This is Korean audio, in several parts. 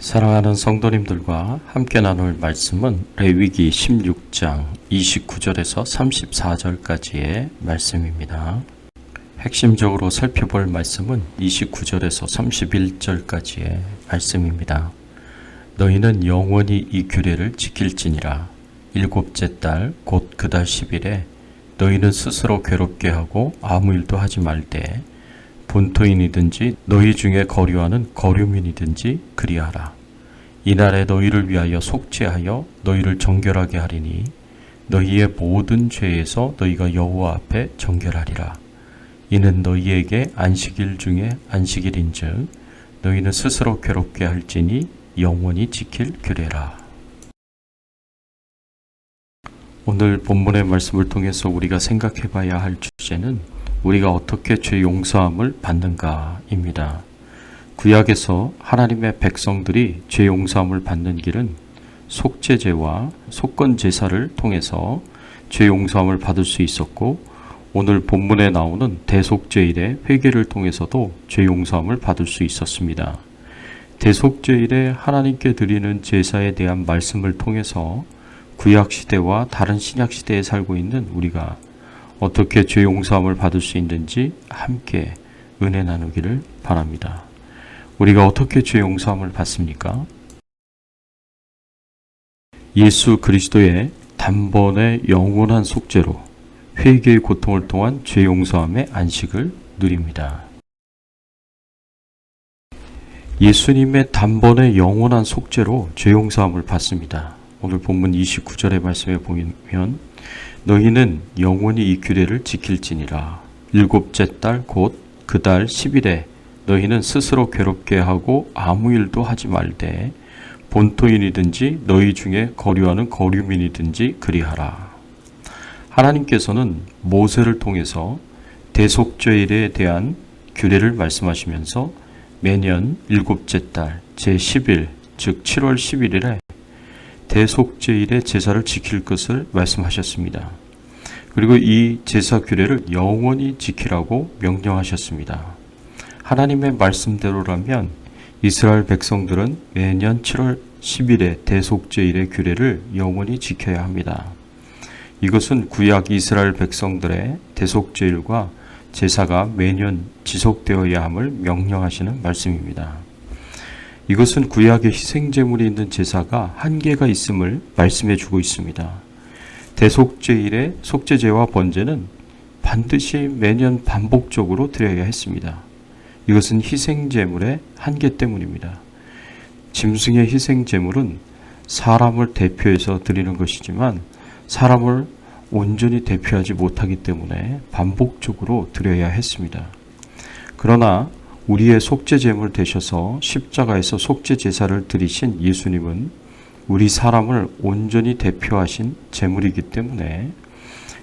사랑하는 성도님들과 함께 나눌 말씀은 레위기 16장 29절에서 34절까지의 말씀입니다. 핵심적으로 살펴볼 말씀은 29절에서 31절까지의 말씀입니다. 너희는 영원히 이 규례를 지킬지니라. 일곱째 달 곧 그달 10일에 너희는 스스로 괴롭게 하고 아무 일도 하지 말되 본토인이든지 너희 중에 거류하는 거류민이든지 그리하라. 이날에 너희를 위하여 속죄하여 너희를 정결하게 하리니 너희의 모든 죄에서 너희가 여호와 앞에 정결하리라. 이는 너희에게 안식일 중에 안식일인즉 너희는 스스로 괴롭게 할지니 영원히 지킬 규례라. 오늘 본문의 말씀을 통해서 우리가 생각해 봐야 할 주제는 우리가 어떻게 죄 용서함을 받는가입니다. 구약에서 하나님의 백성들이 죄 용서함을 받는 길은 속죄제와 속건 제사를 통해서 죄 용서함을 받을 수 있었고 오늘 본문에 나오는 대속죄일의 회개를 통해서도 죄 용서함을 받을 수 있었습니다. 대속죄일에 하나님께 드리는 제사에 대한 말씀을 통해서 구약 시대와 다른 신약 시대에 살고 있는 우리가 어떻게 죄 용서함을 받을 수 있는지 함께 은혜 나누기를 바랍니다. 우리가 어떻게 죄 용서함을 받습니까? 예수 그리스도의 단번에 영원한 속죄로 회개의 고통을 통한 죄 용서함의 안식을 누립니다. 예수님의 단번에 영원한 속죄로 죄 용서함을 받습니다. 오늘 본문 29절의 말씀에 보면 너희는 영원히 이 규례를 지킬지니라. 일곱째 달 곧 그 달 10일에 너희는 스스로 괴롭게 하고 아무 일도 하지 말되 본토인이든지 너희 중에 거류하는 거류민이든지 그리하라. 하나님께서는 모세를 통해서 대속죄일에 대한 규례를 말씀하시면서 매년 일곱째 달 제10일 즉 7월 11일에 대속죄일의 제사를 지킬 것을 말씀하셨습니다. 그리고 이 제사 규례를 영원히 지키라고 명령하셨습니다. 하나님의 말씀대로라면 이스라엘 백성들은 매년 7월 10일의 대속죄일의 규례를 영원히 지켜야 합니다. 이것은 구약 이스라엘 백성들의 대속죄일과 제사가 매년 지속되어야 함을 명령하시는 말씀입니다. 이것은 구약에 희생제물이 있는 제사가 한계가 있음을 말씀해 주고 있습니다. 대속죄일의 속죄제와 번제는 반드시 매년 반복적으로 드려야 했습니다. 이것은 희생제물의 한계 때문입니다. 짐승의 희생제물은 사람을 대표해서 드리는 것이지만 사람을 온전히 대표하지 못하기 때문에 반복적으로 드려야 했습니다. 그러나 우리의 속죄 제물 되셔서 십자가에서 속죄 제사를 드리신 예수님은 우리 사람을 온전히 대표하신 제물이기 때문에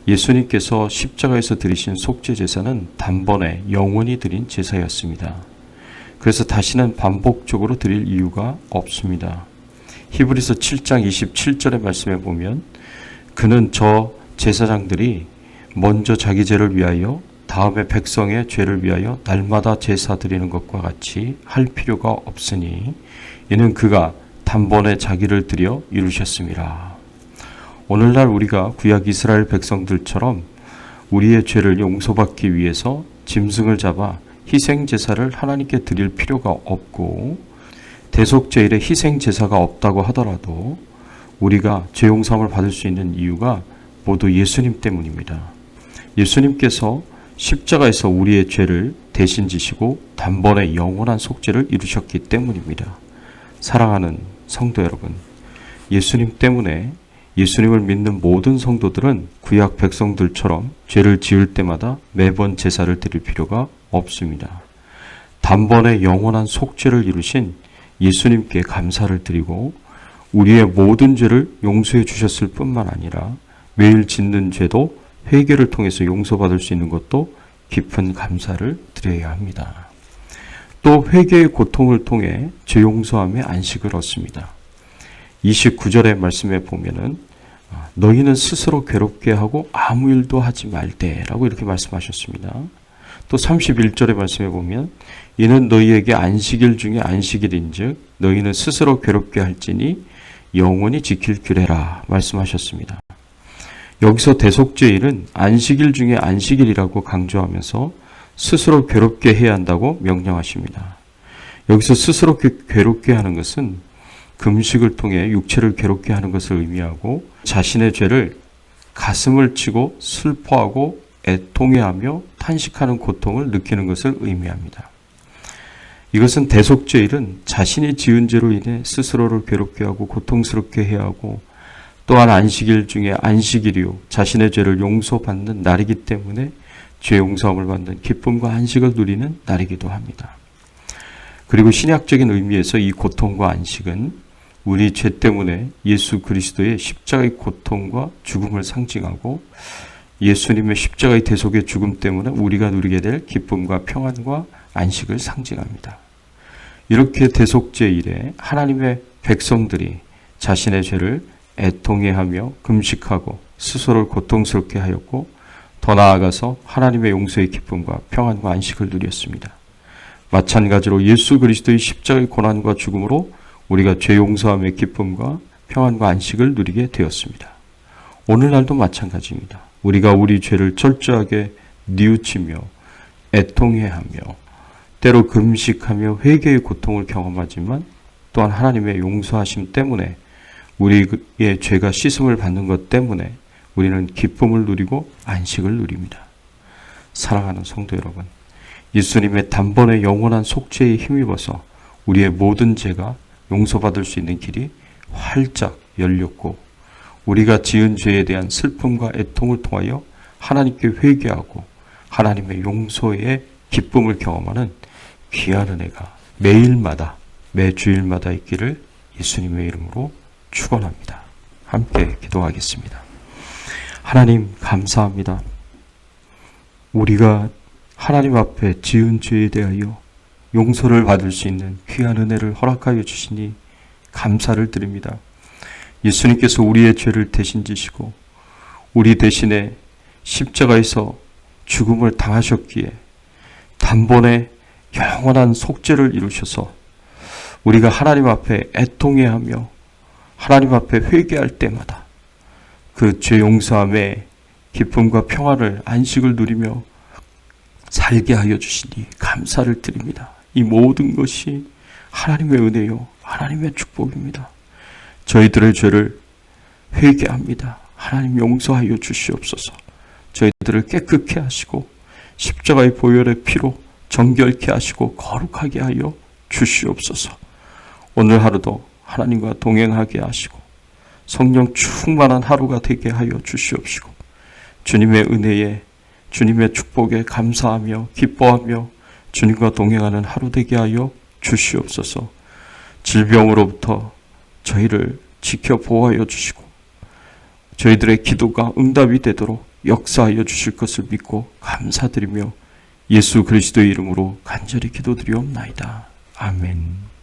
예수님께서 십자가에서 드리신 속죄 제사는 단번에 영원히 드린 제사였습니다. 그래서 다시는 반복적으로 드릴 이유가 없습니다. 히브리서 7장 27절의 말씀에 보면 그는 저 제사장들이 먼저 자기 죄를 위하여 다음에 백성의 죄를 위하여 날마다 제사 드리는 것과 같이 할 필요가 없으니 이는 그가 단번에 자기를 드려 이루셨습니다. 오늘날 우리가 구약 이스라엘 백성들처럼 우리의 죄를 용서받기 위해서 짐승을 잡아 희생 제사를 하나님께 드릴 필요가 없고 대속죄일에 희생 제사가 없다고 하더라도 우리가 죄 용서함을 받을 수 있는 이유가 모두 예수님 때문입니다. 예수님께서 십자가에서 우리의 죄를 대신 지시고 단번에 영원한 속죄를 이루셨기 때문입니다. 사랑하는 성도 여러분, 예수님 때문에 예수님을 믿는 모든 성도들은 구약 백성들처럼 죄를 지을 때마다 매번 제사를 드릴 필요가 없습니다. 단번에 영원한 속죄를 이루신 예수님께 감사를 드리고 우리의 모든 죄를 용서해 주셨을 뿐만 아니라 매일 짓는 죄도 회개를 통해서 용서받을 수 있는 것도 깊은 감사를 드려야 합니다. 또 회개의 고통을 통해 죄 용서함의 안식을 얻습니다. 29절의 말씀에 보면은 너희는 스스로 괴롭게 하고 아무 일도 하지 말되라고 이렇게 말씀하셨습니다. 또 31절의 말씀에 보면 이는 너희에게 안식일 중에 안식일인즉 너희는 스스로 괴롭게 할지니 영원히 지킬 규례라 말씀하셨습니다. 여기서 대속죄일은 안식일 중에 안식일이라고 강조하면서 스스로 괴롭게 해야 한다고 명령하십니다. 여기서 스스로 괴- 괴롭게 하는 것은 금식을 통해 육체를 괴롭게 하는 것을 의미하고 자신의 죄를 가슴을 치고 슬퍼하고 애통해하며 탄식하는 고통을 느끼는 것을 의미합니다. 이것은 대속죄일은 자신이 지은 죄로 인해 스스로를 괴롭게 하고 고통스럽게 해야 하고 또한 안식일 중에 안식일이요 자신의 죄를 용서받는 날이기 때문에 죄 용서함을 받는 기쁨과 안식을 누리는 날이기도 합니다. 그리고 신약적인 의미에서 이 고통과 안식은 우리 죄 때문에 예수 그리스도의 십자가의 고통과 죽음을 상징하고 예수님의 십자가의 대속의 죽음 때문에 우리가 누리게 될 기쁨과 평안과 안식을 상징합니다. 이렇게 대속죄일에 하나님의 백성들이 자신의 죄를 애통해하며 금식하고 스스로를 고통스럽게 하였고 더 나아가서 하나님의 용서의 기쁨과 평안과 안식을 누렸습니다. 마찬가지로 예수 그리스도의 십자가의 고난과 죽음으로 우리가 죄 용서함의 기쁨과 평안과 안식을 누리게 되었습니다. 오늘날도 마찬가지입니다. 우리가 우리 죄를 철저하게 뉘우치며 애통해하며 때로 금식하며 회개의 고통을 경험하지만 또한 하나님의 용서하심 때문에 우리의 죄가 씻음을 받는 것 때문에 우리는 기쁨을 누리고 안식을 누립니다. 사랑하는 성도 여러분, 예수님의 단번에 영원한 속죄에 힘입어서 우리의 모든 죄가 용서받을 수 있는 길이 활짝 열렸고 우리가 지은 죄에 대한 슬픔과 애통을 통하여 하나님께 회개하고 하나님의 용서의 기쁨을 경험하는 귀한 은혜가 매일마다 매 주일마다 있기를 예수님의 이름으로 축원합니다. 함께 기도하겠습니다. 하나님 감사합니다. 우리가 하나님 앞에 지은 죄에 대하여 용서를 받을 수 있는 귀한 은혜를 허락하여 주시니 감사를 드립니다. 예수님께서 우리의 죄를 대신 지시고 우리 대신에 십자가에서 죽음을 당하셨기에 단번에 영원한 속죄를 이루셔서 우리가 하나님 앞에 애통해하며 하나님 앞에 회개할 때마다 그 죄 용서함의 기쁨과 평화를 안식을 누리며 살게 하여 주시니 감사를 드립니다. 이 모든 것이 하나님의 은혜요, 하나님의 축복입니다. 저희들의 죄를 회개합니다. 하나님 용서하여 주시옵소서. 저희들을 깨끗게 하시고 십자가의 보혈의 피로 정결케 하시고 거룩하게 하여 주시옵소서. 오늘 하루도 하나님과 동행하게 하시고 성령 충만한 하루가 되게 하여 주시옵시고 주님의 은혜에 주님의 축복에 감사하며 기뻐하며 주님과 동행하는 하루 되게 하여 주시옵소서. 질병으로부터 저희를 지켜 보호하여 주시고 저희들의 기도가 응답이 되도록 역사하여 주실 것을 믿고 감사드리며 예수 그리스도의 이름으로 간절히 기도드리옵나이다. 아멘.